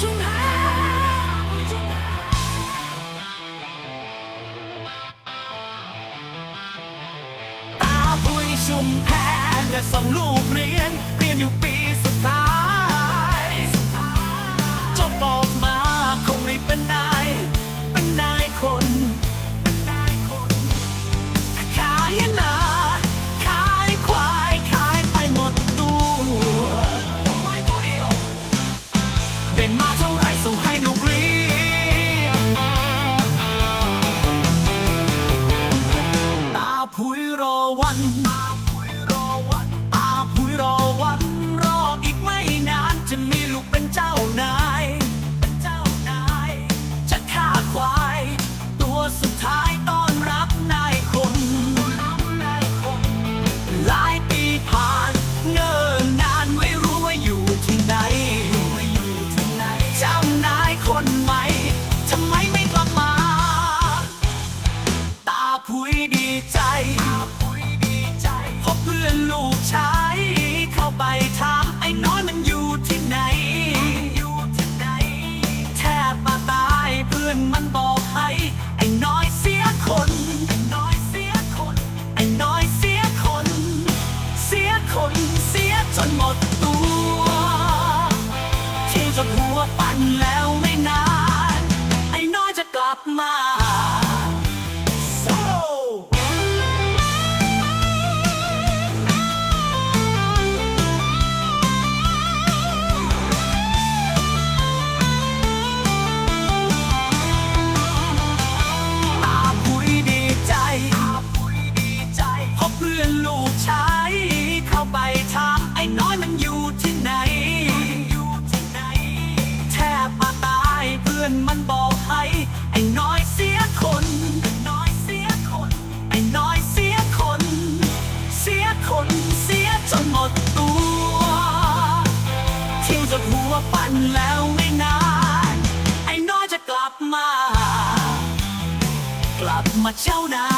胸膛。តាមួយជុំហានអ្នកសំលោកព្រៀនព្រៀនយុពី งมันบอกให้ไอ้น้อยเสียคนไอ้น้นไอยเสียคน เสียคนเสียจนหมดตัวที่จนหัวปั่นแล้วไม่นาน ไอ้น้อยจะกลับมา เสียจนหมดตัวที่ยจนหัวปั่นแล้วไม่นานไอ้น้อยจะกลับมา กลับมาเจ้านาย